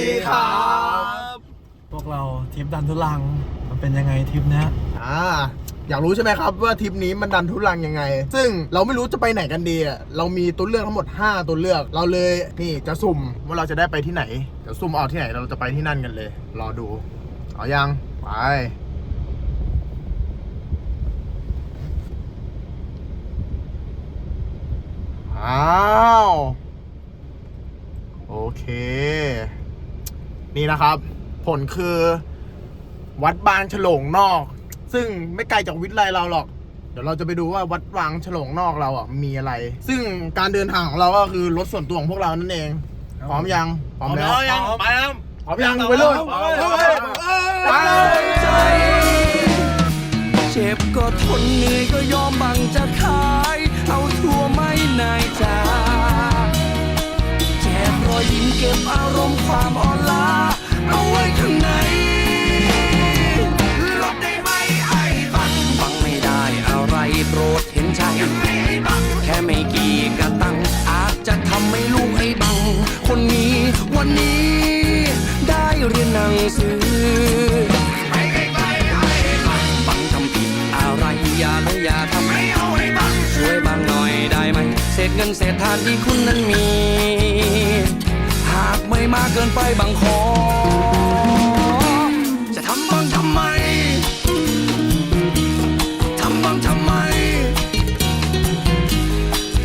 สดีครับพวกเราทริปดันทุลัง มันเป็นยังไงทริปเนี้ยอ่า อยากรู้ใช่ไหมครับว่าทริปนี้มันดันทุลังยังไง ซึ่งเราไม่รู้จะไปไหนกันดีอะเรามีตัวเลือกทั้งหมด 5 ตัวเลือก เราเลยนี่จะสุ่มว่าเราจะได้ไปที่ไหนเดี๋ยวสุ่มเอาที่ไหนเราจะไปที่นั่นกันเลย รอดู เอายัง ไป อ้าว โอเค นี่นะครับ ผลคือวัดบางฉลงนอก ซึ่งไม่ไกลจากวิทยาลัยเราหรอก เดี๋ยวเราจะไปดูว่าวัดบางฉลงนอกเราอะมีอะไร ซึ่งการเดินทางของเราก็คือรถส่วนตัวของพวกเรานั่นเอง พร้อมยังพร้อมแล้วยังไปแล้วพร้อมยังไปเลยไปเลยไปใจเจ็บก็ทนเหนื่อยก็ยอมบังจะขาย เอาทั่วไม่นายจาแจกร อยยิ้มเก็บอารมณ์ความอ่อนล้าเอาไว้ข้างในลดได้ไหมไอ้บังบังไม่ได้อะไรโปรดเห็นใจแค่ไม่กี่กระตัง อาจจะทำให้ลูกไอ้บัง คนนี้วันนี้ ได้เรียนหนังสือบังทำผิดอะไรย่าเลยอย่าทำให้เอาให้บังช่วยบังหน่อยได้ไหมเศษเงินเศษทานที่คุณนั้นมี มากเกินไปบางขอ จะทำบ้างทำไม ทำบ้างทำไม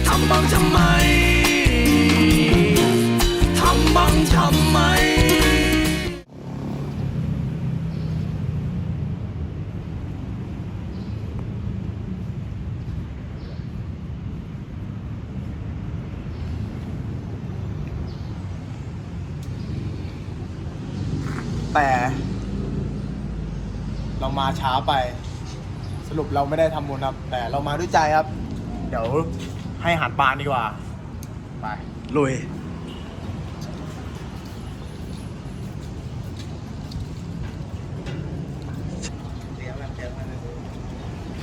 ทำบ้างทำไม แต่ เรามาช้าไป สรุปเราไม่ได้ทำบุญครับ แต่เรามาด้วยใจครับ เดี๋ยวให้อาหารปลาดีกว่า ไป ลุย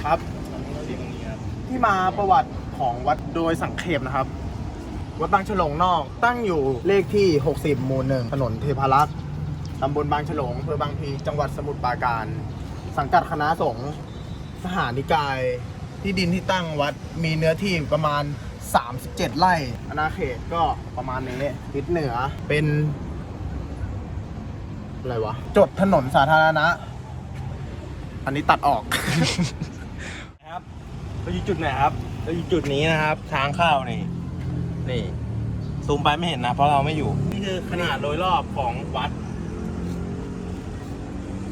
ครับ ที่มาประวัติของวัดโดยสังเขปนะครับ วัดบางฉลงนอกตั้งอยู่เลขที่ 60 หมู่หนึ่งถนนเทพารักษ์ ตำบลบางฉลงอำเภอบางพลีจังหวัดสมุทรปราการ สังกัดคณะสงฆ์สหานิกาย ที่ดินที่ตั้งวัดมีเนื้อที่ประมาณ 37 ไร่อาณาเขตก็ประมาณนี้ทิศเหนือเป็นอะไรวะ จดถนนสาธารณะ อันนี้ตัดออก ครับเราอยู่จุดไหนครับเราอยู่จุดนี้นะครับ ทางเข้านี่นี่ซูมไปไม่เห็นนะ เพราะเราไม่อยู่ นี่คือขนาดโดยรอบของวัด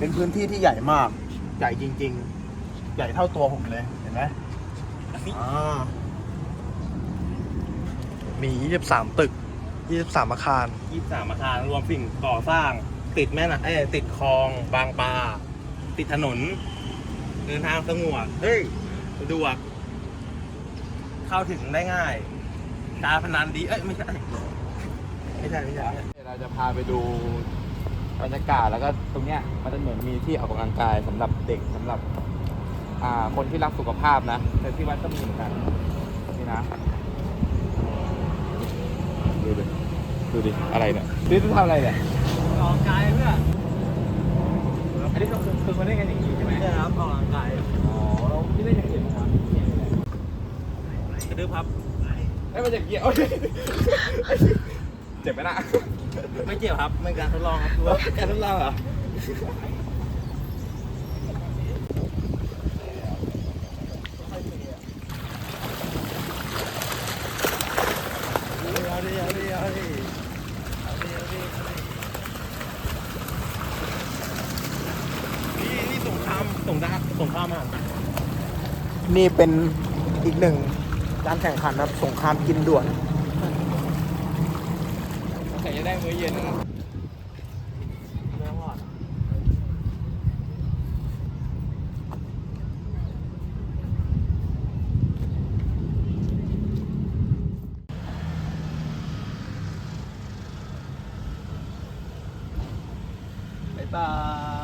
เป็นพื้นที่ที่ใหญ่มาก ใหญ่จริง ๆ ใหญ่เท่าตัวผมเลยเห็นไหมอ่ามี 23 ตึก 23 อาคาร23อาคารรวมสิ่งก่อสร้าง ติดแม่น่ะเอ้ยติดคลองบางปลาติดถนนเดินทางสะดวกเฮ้ยสะดวก เข้าถึงได้ง่าย การพนันดี เอ้ย ไม่ใช่ ไม่ใช่ ไม่ใช่ เราจะพาไปดู บรรยากาศแล้วก็ตรงเนี้ยมันจะเหมือนมีที่ออกกำลังกายสำหรับเด็กสำหรับอ่าคนที่รักสุขภาพนะแต่ที่วัดก็มีเหมือนกันนี่นะดูดิดูดิอะไรเนี่ยนี่จะทำอะไรเนี่ยออกกายเพื่ออันนี้คือคือมาเล่นกันอย่างนี้ใช่ไหมใช่ครับออกกำลังกายอ๋อแล้วพี่เล่นอย่างอื่นไหมครับกระดึ๊บครับเอ้ยมันจะเกี่ยว เจ็บไหมนะไม่เกี่ยวครับเป็นการทดลองครับดูว่าการทดลองเหรอเอาดิเอาดิเอาดิเอาดิเอาดินี่นี่สงครามสงครามสงครามอะนี่เป็นอีกหนึ่งการแข่งขันนะครับสงครามกินด่วน ใส่จะได้มื้อเย็นนะครับบ๊ายบาย